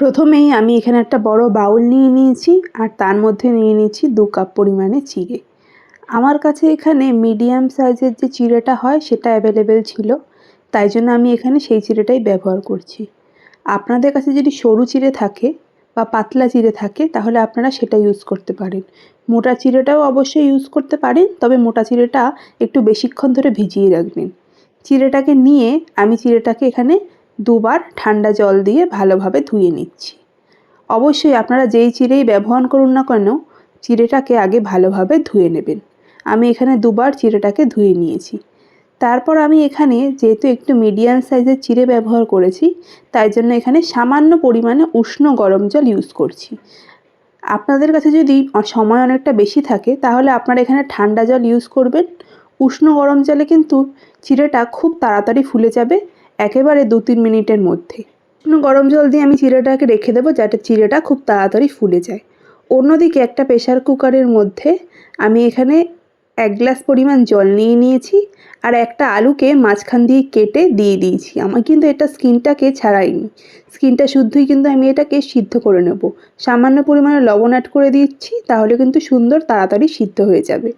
প্রথমেই আমি এখানে একটা বড় বাউল নিয়ে নিয়েছি আর তার মধ্যে নিয়ে নিয়েছি দু কাপ পরিমাণে চিড়ে। আমার কাছে এখানে মিডিয়াম সাইজের যে চিড়েটা হয় সেটা অ্যাভেলেবেল ছিল, তাই জন্য আমি এখানে সেই চিড়েটাই ব্যবহার করছি। আপনাদের কাছে যদি সরু চিড়ে থাকে বা পাতলা চিড়ে থাকে, তাহলে আপনারা সেটা ইউজ করতে পারেন। মোটা চিড়েটাও অবশ্যই ইউজ করতে পারেন, তবে মোটা চিড়েটা একটু বেশিক্ষণ ধরে ভিজিয়ে রাখবেন। চিড়েটাকে নিয়ে আমি চিড়েটাকে এখানে দুবার ঠান্ডা জল দিয়ে ভালোভাবে ধুয়ে নিচ্ছি। অবশ্যই আপনারা যেই চিড়েই ব্যবহার করুন না কেন, চিড়েটাকে আগে ভালোভাবে ধুয়ে নেবেন। আমি এখানে দুবার চিড়েটাকে ধুয়ে নিয়েছি। তারপর আমি এখানে যেহেতু একটু মিডিয়াম সাইজের চিড়ে ব্যবহার করেছি, তাই জন্য এখানে সামান্য পরিমাণে উষ্ণ গরম জল ইউজ করছি। আপনাদের কাছে যদি সময় অনেকটা বেশি থাকে, তাহলে আপনারা এখানে ঠান্ডা জল ইউজ করবেন। উষ্ণ গরম জলে কিন্তু চিড়েটা খুব তাড়াতাড়ি ফুলে যাবে। একেবারে দু তিন মিনিটের মধ্যে। গরম জল দিয়ে আমি চিড়েটাকে রেখে দেবো যাতে চিড়েটা খুব তাড়াতাড়ি ফুলে যায়। অন্যদিকে একটা প্রেশার কুকারের মধ্যে আমি এখানে এক গ্লাস পরিমাণ জল নিয়ে নিয়েছি আর একটা আলুকে মাঝখান দিয়ে কেটে দিয়ে দিয়েছি। আমার কিন্তু এটা স্কিনটাকে ছাড়াইনি স্কিনটা শুদ্ধই কিন্তু আমি এটাকে সিদ্ধ করে নেব। সামান্য পরিমাণে লবণ অ্যাড করে দিচ্ছি, তাহলে কিন্তু সুন্দর তাড়াতাড়ি সিদ্ধ হয়ে যাবে।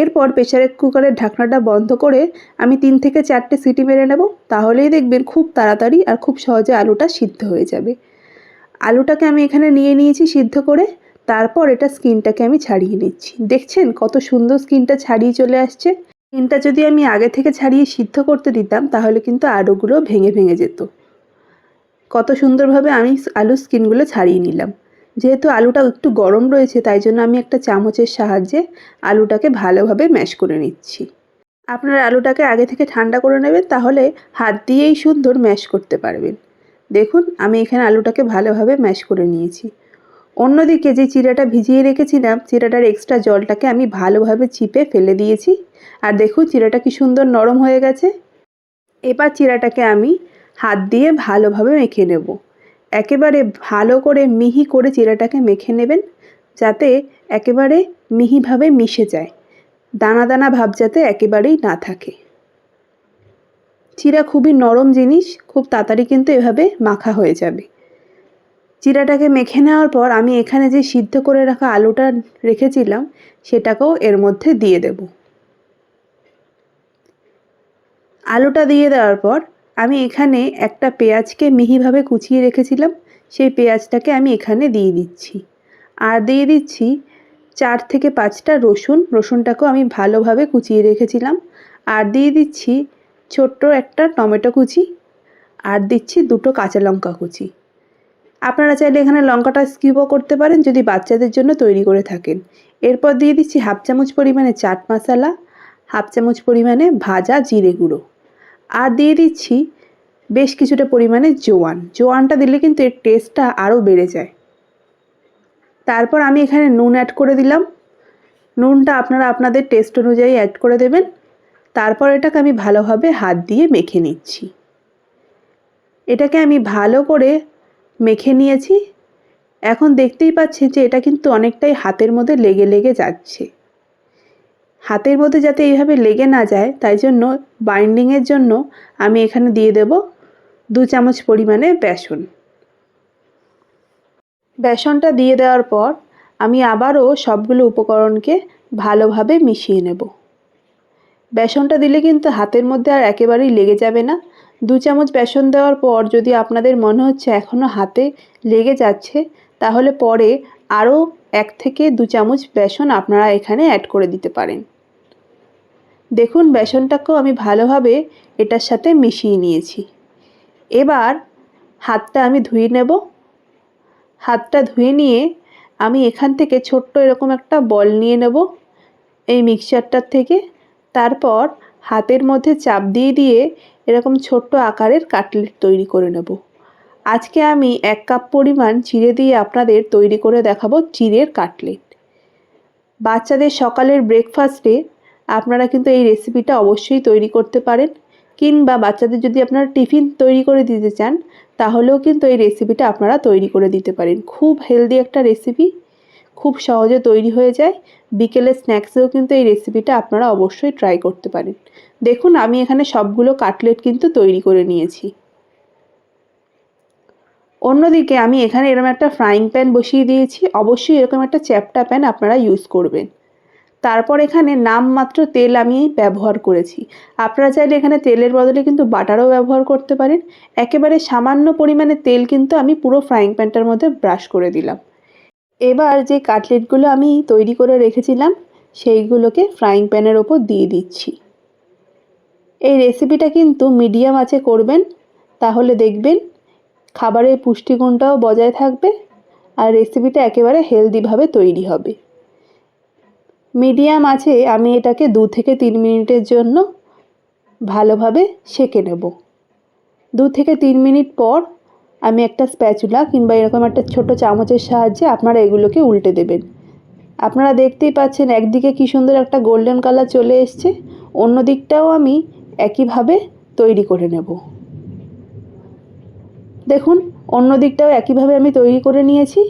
এরপর প্রেশার কুকারের ঢাকনাটা বন্ধ করে আমি তিন থেকে চারটে সিটি মেরে নেব। তাহলেই দেখবেন খুব তাড়াতাড়ি আর খুব সহজে আলুটা সিদ্ধ হয়ে যাবে। আলুটাকে আমি এখানে নিয়ে নিয়েছি সিদ্ধ করে। তারপর এটা স্কিনটাকে আমি ছাড়িয়ে নিচ্ছি। দেখছেন কত সুন্দর স্কিনটা ছাড়িয়ে চলে আসছে। স্কিনটা যদি আমি আগে থেকে ছাড়িয়ে সিদ্ধ করতে দিতাম, তাহলে কিন্তু আলুগুলো ভেঙে ভেঙে যেত। কত সুন্দরভাবে আমি আলুর স্কিনগুলো ছাড়িয়ে নিলাম। যেহেতু আলুটা একটু গরম রয়েছে, তাই জন্য আমি একটা চামচের সাহায্যে আলুটাকে ভালোভাবে ম্যাশ করে নিচ্ছি। আপনার আলুটাকে আগে থেকে ঠান্ডা করে নেবেন, তাহলে হাত দিয়েই সুন্দর ম্যাশ করতে পারবেন। দেখুন, আমি এখানে আলুটাকে ভালোভাবে ম্যাশ করে নিয়েছি। অন্যদিকে যে চিরাটা ভিজিয়ে রেখেছিলাম, চিরাটার এক্সট্রা জলটাকে আমি ভালোভাবে চিপে ফেলে দিয়েছি। আর দেখুন চিরাটা কি সুন্দর নরম হয়ে গেছে। এবার চিরাটাকে আমি হাত দিয়ে ভালোভাবে মেখে নেব। একেবারে ভালো করে মিহি করে চিরাটাকে মেখে নেবেন, যাতে একেবারে মিহিভাবে মিশে যায়। দানা দানা ভাব যাতে একেবারেই না থাকে। চিরা খুবই নরম জিনিস, খুব তাড়াতাড়ি কিন্তু এভাবে মাখা হয়ে যাবে। চিড়াটাকে মেখে নেওয়ার পর আমি এখানে যে সিদ্ধ করে রাখা আলুটা রেখেছিলাম, সেটাকেও এর মধ্যে দিয়ে দেব। আলুটা দিয়ে দেওয়ার পর আমি এখানে একটা পেঁয়াজকে মিহিভাবে কুচিয়ে রেখেছিলাম, সেই পেঁয়াজটাকে আমি এখানে দিয়ে দিচ্ছি। আর দিয়ে দিচ্ছি চার থেকে পাঁচটা রসুন, রসুনটাকেও আমি ভালোভাবে কুচিয়ে রেখেছিলাম। আর দিয়ে দিচ্ছি ছোট্ট একটা টমেটো কুচি, আর দিচ্ছি দুটো কাঁচা লঙ্কা কুচি। আপনারা চাইলে এখানে লঙ্কাটা স্কিপও করতে পারেন যদি বাচ্চাদের জন্য তৈরি করে থাকেন। এরপর দিয়ে দিচ্ছি হাফ চামচ পরিমাণে চাট মশলা, হাফ চামচ পরিমাণে ভাজা জিরে গুঁড়ো। আর দিয়ে দিচ্ছি বেশ কিছুটা পরিমাণে জোয়ান। জোয়ানটা দিলে কিন্তু এর টেস্টটা আরও বেড়ে যায়। তারপর আমি এখানে নুন অ্যাড করে দিলাম। নুনটা আপনারা আপনাদের টেস্ট অনুযায়ী অ্যাড করে দেবেন। তারপর এটাকে আমি ভালোভাবে হাত দিয়ে মেখে নিচ্ছি। এটাকে আমি ভালো করে মেখে নিয়েছি। এখন দেখতেই পাচ্ছি যে এটা কিন্তু অনেকটাই হাতের মধ্যে লেগে লেগে যাচ্ছে। হাতের মধ্যে যাতে এইভাবে লেগে না যায়, তাই জন্য বাইন্ডিংয়ের জন্য আমি এখানে দিয়ে দেব দু চামচ পরিমাণে বেসন। বেসনটা দিয়ে দেওয়ার পর আমি আবারও সবগুলো উপকরণকে ভালোভাবে মিশিয়ে নেব। বেসনটা দিলে কিন্তু হাতের মধ্যে আর একেবারেই লেগে যাবে না। দু চামচ বেসন দেওয়ার পর যদি আপনাদের মনে হচ্ছে এখনও হাতে লেগে যাচ্ছে, তাহলে পরে আরও এক থেকে দু চামচ বেসন আপনারা এখানে অ্যাড করে দিতে পারেন। দেখুন, বেসনটাকেও আমি ভালোভাবে এটার সাথে মিশিয়ে নিয়েছি। এবার হাতটা আমি ধুয়ে নেব। হাতটা ধুয়ে নিয়ে আমি এখান থেকে ছোট্ট এরকম একটা বল নিয়ে নেব এই মিক্সচারটার থেকে। তারপর হাতের মধ্যে চাপ দিয়ে দিয়ে এরকম ছোট্ট আকারের কাটলেট তৈরি করে নেব। আজকে আমি এক কাপ পরিমাণ চিড়ে দিয়ে আপনাদের তৈরি করে দেখাবো চিড়ের কাটলেট। বাচ্চাদের সকালের ব্রেকফাস্টে আপনারা কিন্তু এই রেসিপিটা অবশ্যই তৈরি করতে পারেন, কিংবা বাচ্চাদের যদি আপনারা টিফিন তৈরি করে দিতে চান, তাহলেও কিন্তু এই রেসিপিটা আপনারা তৈরি করে দিতে পারেন। খুব হেলদি একটা রেসিপি, খুব সহজে তৈরি হয়ে যায়। বিকেলের স্ন্যাক্সেও কিন্তু এই রেসিপিটা আপনারা অবশ্যই ট্রাই করতে পারেন। দেখুন, আমি এখানে সবগুলো কাটলেট কিন্তু তৈরি করে নিয়েছি। অন্যদিকে আমি এখানে এরকম একটা ফ্রাইং প্যান বসিয়ে দিয়েছি। অবশ্যই এরকম একটা চ্যাপটা প্যান আপনারা ইউজ করবেন। তারপর এখানে নামমাত্র তেল আমি ব্যবহার করেছি। আপনারা চাইলে এখানে তেলের বদলে কিন্তু বাটারও ব্যবহার করতে পারেন। একেবারে সামান্য পরিমাণে তেল কিন্তু আমি পুরো ফ্রাইং প্যানটার মধ্যে ব্রাশ করে দিলাম। এবার যে কাটলেটগুলো আমি তৈরি করে রেখেছিলাম, সেইগুলোকে ফ্রাইং প্যানের ওপর দিয়ে দিচ্ছি। এই রেসিপিটা কিন্তু মিডিয়াম আছে করবেন, তাহলে দেখবেন খাবারের পুষ্টিগুণটাও বজায় থাকবে আর রেসিপিটা একেবারে হেলদিভাবে তৈরি হবে। মিডিয়াম আছে, আমি এটাকে দু থেকে তিন মিনিটের জন্য ভালোভাবে সেঁকে নেব। দু থেকে তিন মিনিট পর আমি একটা স্প্যাচুলা কিংবা এরকম একটা ছোট চামচের সাহায্যে আপনারা এগুলোকে উল্টে দেবেন। আপনারা দেখতেই পাচ্ছেন একদিকে কী সুন্দর একটা গোল্ডেন কালার চলে এসছে অন্য দিকটাও আমি একইভাবে তৈরি করে নেব। দেখুন, অন্য দিকটাও একইভাবে আমি তৈরি করে নিয়েছি।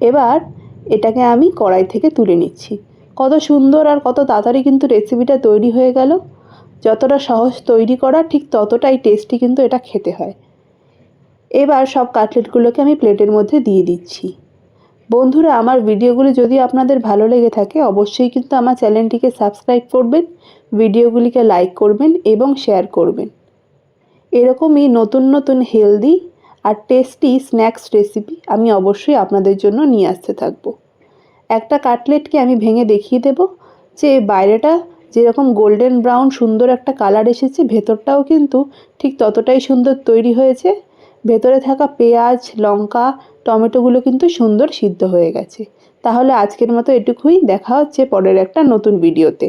এবার এটাকে আমি কড়াই থেকে তুলে নিচ্ছি। কত সুন্দর আর কত তাড়াতাড়ি কিন্তু রেসিপিটা তৈরি হয়ে গেল। যতটা সহজ তৈরি করা, ঠিক ততটাই টেস্টি কিন্তু এটা খেতে হয়। এবার সব কাটলেটগুলোকে আমি প্লেটের মধ্যে দিয়ে দিচ্ছি। বন্ধুরা, আমার ভিডিওগুলি যদি আপনাদের ভালো লেগে থাকে, অবশ্যই কিন্তু আমার চ্যানেলটিকে সাবস্ক্রাইব করবেন, ভিডিওগুলিকে লাইক করবেন এবং শেয়ার করবেন। এরকমই নতুন নতুন হেলদি আর টেস্টি স্ন্যাক্স রেসিপি আমি অবশ্যই আপনাদের জন্য নিয়ে আসতে থাকব। একটা কাটলেটকে আমি ভেঙে দেখিয়ে দেব যে বাইরেটা যেরকম গোল্ডেন ব্রাউন সুন্দর একটা কালার এসেছে, ভেতরটাও কিন্তু ঠিক ততটাই সুন্দর তৈরি হয়েছে। ভেতরে থাকা পেঁয়াজ, লঙ্কা টমেটোগুলো কিন্তু সুন্দর সিদ্ধ হয়ে গেছে। তাহলে আজকের মতো এটুকুই। দেখা হচ্ছে পরের একটা নতুন ভিডিওতে।